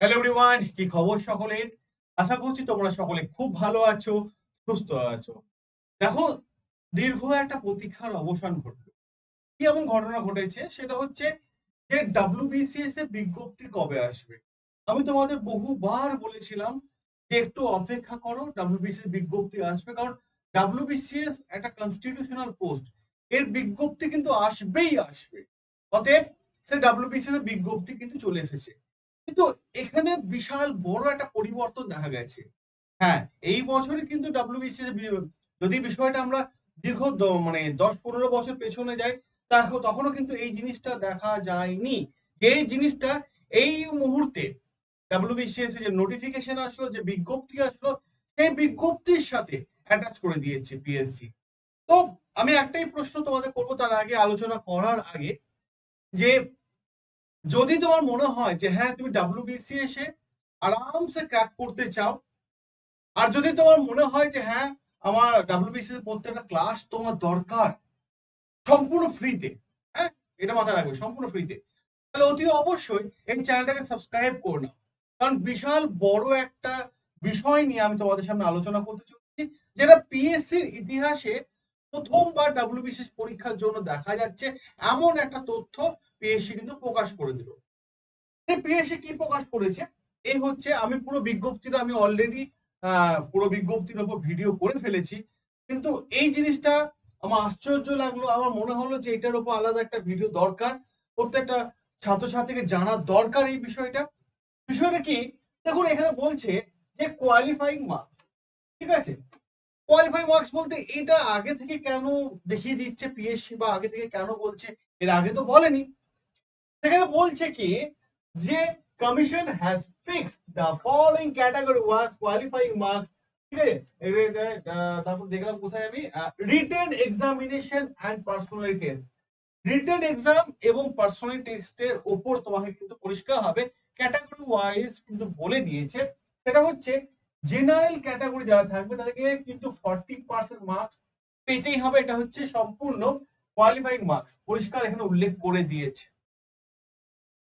Hello everyone কি খবর সকলের? আশা করছি তোমরা সকলে খুব ভালো আছো, সুস্থ আছো। দেখো, দীর্ঘ একটা প্রতীক্ষার অবসান ঘটলো। কি এমন ঘটনা ঘটেছে? সেটা হচ্ছে যে ডাব্লিউবিসিএস এর বিজ্ঞপ্তি কবে আসবে? আমি তোমাদের বহুবার বলেছিলাম যে একটু অপেক্ষা করো ডাব্লিউবিসিএস বিজ্ঞপ্তি আসবে। কারণ ডাব্লিউবিসিএস একটা কনস্টিটিউশনাল পোস্ট এর বিজ্ঞপ্তি কিন্তু আসবেই আসবে। অতএব সে ডাব্লিউবিসিএস এর বিজ্ঞপ্তি কিন্তু চলে এসেছে। কিন্তু এখানে বিশাল বড় একটা পরিবর্তন দেখা গেছে। হ্যাঁ এই বছরে কিন্তু ডাব্লিউবিসিএস যদি বিষয়টা আমরা দীর্ঘ মানে দশ পনেরো বছর পেছনে যাই তাহ- তখনও কিন্তু এই জিনিসটা দেখা যায়নি। এই জিনিসটা এই মুহূর্তে ডাব্লিউবিসিএস যে নোটিফিকেশন আসলো, যে বিজ্ঞপ্তি আসলো, সেই বিজ্ঞপ্তির সাথে অ্যাটাচ করে দিয়েছে পিএসসি তো আমি একটাই প্রশ্ন তোমাদের করব তার আগে, আলোচনা করার আগে, যে যদি তোমার মনে হয় যে হ্যাঁ তুমি ডাব্লিউবিসি এসে আরামসে ক্র্যাক করতে চাও, আর যদি তোমার মনে হয় যে হ্যাঁ আমার ডাব্লিউবিসি প্রত্যেকটা ক্লাস তোমার দরকার, সম্পূর্ণ ফ্রিতে হ্যাঁ এটা মাথায় রাখবে, সম্পূর্ণ ফ্রিতে তাহলে অতি অবশ্যই এই চ্যানেলটাকে সাবস্ক্রাইব করে নাও। কারণ বিশাল বড় একটা বিষয় নিয়ে আমি তোমাদের সামনে আলোচনা করতে চলেছি, যেটা পিএসসির ইতিহাসে প্রথমবার ডাব্লিউবিসিএস পরীক্ষার জন্য দেখা যাচ্ছে, এমন একটা তথ্য পিএসসি কিন্তু প্রকাশ করে দিল। এই পিএসসি কি প্রকাশ করেছে? এই হচ্ছে আমি পুরো বিজ্ঞপ্তিটা আমি অলরেডি পুরো বিজ্ঞপ্তির উপর ভিডিও করে ফেলেছি। কিন্তু এই জিনিসটা আমার আশ্চর্য লাগল, আমার মনে হলো যে এটার উপর আলাদা একটা ভিডিও দরকার। প্রত্যেকটা ছাত্রছাত্রীকে জানার দরকার এই বিষয়টা। বিষয়টা কি? দেখুন, এখানে বলছে যে কোয়ালিফাইং মার্কস ঠিক আছে? কোয়ালিফাইং মার্কস বলতে এটা আগে থেকে কেন দেখিয়ে দিচ্ছে পিএসসি বা আগে থেকে কেন বলছে? এর আগে তো বলেনি। সেখানে বলছে কি, যে commission has fixed the following category was qualifying marks ঠিক আছে? তারপর দেখলাম কোথায় আমি? Written examination and personality test written exam এবং পার্সোনাল টেস্টের ওপর তোমাকে কিন্তু পরিষ্কার হবে ক্যাটাগরি ওয়াইজ কিন্তু বলে দিয়েছে। সেটা হচ্ছে জেনারেল ক্যাটাগরি যারা থাকবে, তাদেরকে কিন্তু ফর্টি পার্সেন্ট মার্কস পেতেই হবে। এটা হচ্ছে সম্পূর্ণ কোয়ালিফাইং মার্কস পরিষ্কার এখানে উল্লেখ করে দিয়েছে।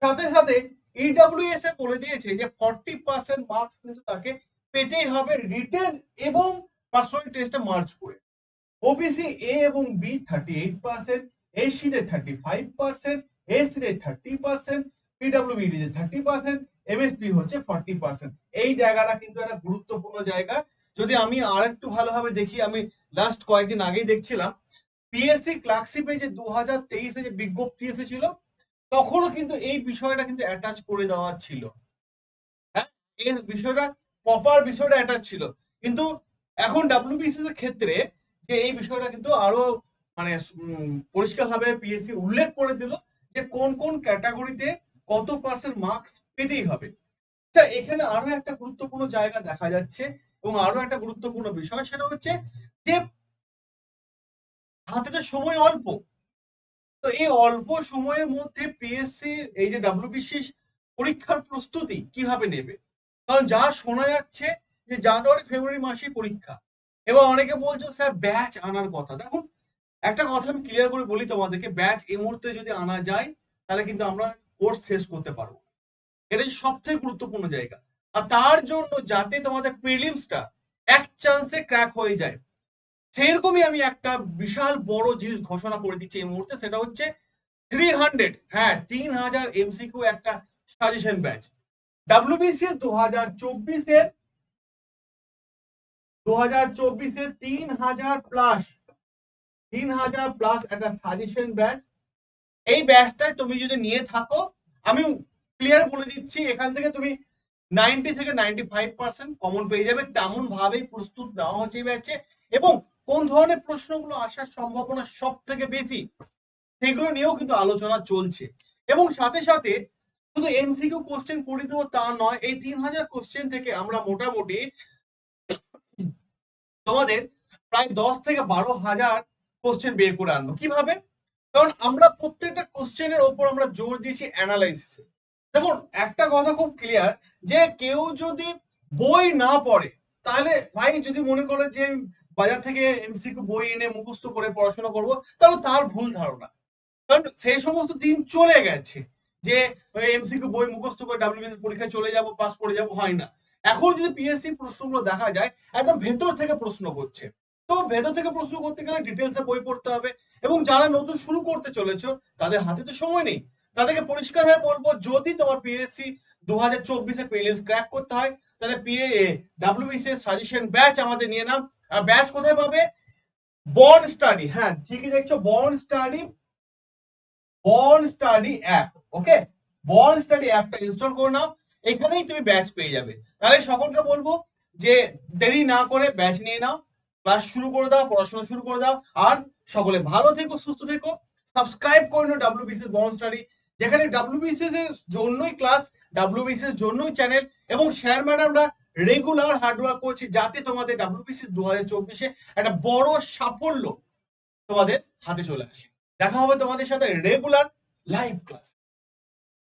সাথে সাথে ইডব্লিউএস এ বলে দিয়েছে যে ফর্টি পার্সেন্ট মার্কস কিন্তু তাকে পেতেই হবে রিটেন এবং পার্সোনাল টেস্টে মার্চ করে। ওবিসি এ এবং বি থার্টি এইট পার্সেন্ট এসসিতে থার্টি ফাইভ পার্সেন্ট এসসিতে থার্টি পার্সেন্ট পিডব্লিউবিডি তে থার্টি পার্সেন্ট এমএসপি হচ্ছে ফর্টি পার্সেন্ট এই জায়গাটা কিন্তু একটা গুরুত্বপূর্ণ জায়গা। যদি আমি আর একটু ভালোভাবে দেখি, আমি লাস্ট কয়েকদিন আগেই দেখছিলাম পিএসসি ক্লার্কশিপে যে দু হাজার তেইশে যে বিজ্ঞপ্তি এসেছিল তখনও কিন্তু এই বিষয়টা কিন্তু অ্যাটাচ করে দেওয়া ছিল। হ্যাঁ? এই বিষয়টা প্রপার বিষয়টা অ্যাটাচ ছিল। কিন্তু এখন ডাব্লিউবিসিএস এর ক্ষেত্রে যে এই বিষয়টা কিন্তু আরও মানে পরিষ্কার ভাবে পিএসসি উল্লেখ করে দিল যে কোন কোন ক্যাটাগরিতে কত পার্সেন্ট মার্কস পেতেই হবে। আচ্ছা এখানে আরও একটা গুরুত্বপূর্ণ জায়গা দেখা যাচ্ছে এবং আরও একটা গুরুত্বপূর্ণ বিষয়, সেটা হচ্ছে যে হাতে তো সময় অল্প। তো এই অল্প সময়ের মধ্যে পিএসসি এই যে ডাব্লিউবিসিএস পরীক্ষার প্রস্তুতি কীভাবে নেবে? কারণ যা শোনা যাচ্ছে যে জানুয়ারি, ফেব্রুয়ারি মাসে পরীক্ষা। এবং অনেকে বলছো, স্যার ব্যাচ আনার কথা। দেখুন, একটা কথা আমি ক্লিয়ার করে বলি তোমাদেরকে ব্যাচ এই মুহূর্তে যদি আনা যায়, তাহলে কিন্তু আমরা কোর্স শেষ করতে পারব। এটা সব থেকে গুরুত্বপূর্ণ জায়গা। আর তার জন্য যাতে তোমাদের প্রিলিমসটা এক চান্সে ক্র্যাক হয়ে যায় সেরকমই আমি একটা বিশাল বড় জিনিস ঘোষণা করে দিচ্ছি এই মুহূর্তে, সেটা হচ্ছে থ্রি হান্ড্রেড হ্যাঁ তিন হাজার এমসিকিউ একটা সাজেশন ব্যাচ ডাব্লিউবিসিএস দু হাজার চব্বিশের দু হাজার চব্বিশে তিন হাজার প্লাস তিন হাজার প্লাস একটা সাজেশন ব্যাচ এই ব্যাচটায় তুমি যদি নিয়ে থাকো, আমি ক্লিয়ার বলে দিচ্ছি, এখান থেকে তুমি নাইনটি থেকে নাইনটি ফাইভ পার্সেন্ট কমন পেয়ে যাবে। তেমন ভাবেই প্রস্তুত নেওয়া হচ্ছে এই ব্যাচে এবং কোন ধরনের প্রশ্নগুলো আসার সম্ভাবনা সব থেকে বেশি, সেগুলো নিয়েও কিন্তু আলোচনা চলছে। এবং সাথে সাথে শুধু এমসিকিউ কোশ্চেন করে দেবো তা নয়, এই তিন হাজার কোশ্চেন থেকে আমরা মোটামুটি তোমাদের প্রায় দশ থেকে বারো হাজার কোশ্চেন বের করে আনব। কীভাবে? কারণ আমরা প্রত্যেকটা কোশ্চেনের ওপর আমরা জোর দিয়েছি অ্যানালাইসিসে দেখুন, একটা কথা খুব ক্লিয়ার যে কেউ যদি বই না পড়ে, তাহলে ভাই যদি মনে করে যে বাজার থেকে এমসিকিউ বই এনে মুখস্থ করে পড়াশোনা করব, তাহলে তার ভুল ধারণা। কারণ সেই সমস্ত দিন চলে গেছে যে এমসিকিউ বই মুখস্থ করে ডাব্লিউবিএসএস পরীক্ষায় চলে যাব পাস করে যাব, হয় না। এখন যদি পিএসসি প্রশ্নগুলো দেখা যায়, একদম ভেতর থেকে প্রশ্ন করছে। তো ভেতর থেকে প্রশ্ন করতে গেলে ডিটেলসে বই পড়তে হবে এবং যারা নতুন শুরু করতে চলেছ, তাদের হাতে তো সময় নেই। তাদেরকে পরিষ্কার হয়ে বলব, যদি তোমার পিএসসি দু হাজার চব্বিশে প্রিলিমস ক্র্যাক করতে হয়, তাহলে পিএ ডাব্লিউবিসিএস সাজেশন ব্যাচ আমাদের নিয়ে নাও। আর ব্যাচ কোথায় পাবে? বন স্টাডি হ্যাঁ ঠিকই দেখছ বন স্টাডি বন study app okay bon study অ্যাপটা ইনস্টল করে নাও, এখানেই তুমি ব্যাচ পেয়ে যাবে। তাহলে সকলকে বলব যে দেরি না করে ব্যাচ নিয়ে নাও ক্লাস শুরু করে দাও, পড়াশোনা শুরু করে দাও, আর সকলে ভালো থেকো, সুস্থ থেকো সাবস্ক্রাইব করে নাও ডাব্লিউবিসিএস বন স্টাডি যেখানে ডাব্লিউবিসিএস এর জন্যই ক্লাস ডাব্লিউ ডাব্লিউবিসিএস জন্যই চ্যানেল এবং স্যার ম্যাডামরা রেগুলার হার্ডওয়ার্ক করছে যাতে তোমাদের ডাব্লিউবিসিএস দু হাজার চব্বিশে একটা বড় সাফল্য তোমাদের হাতে চলে আসে। দেখা হবে তোমাদের সাথে রেগুলার লাইভ ক্লাস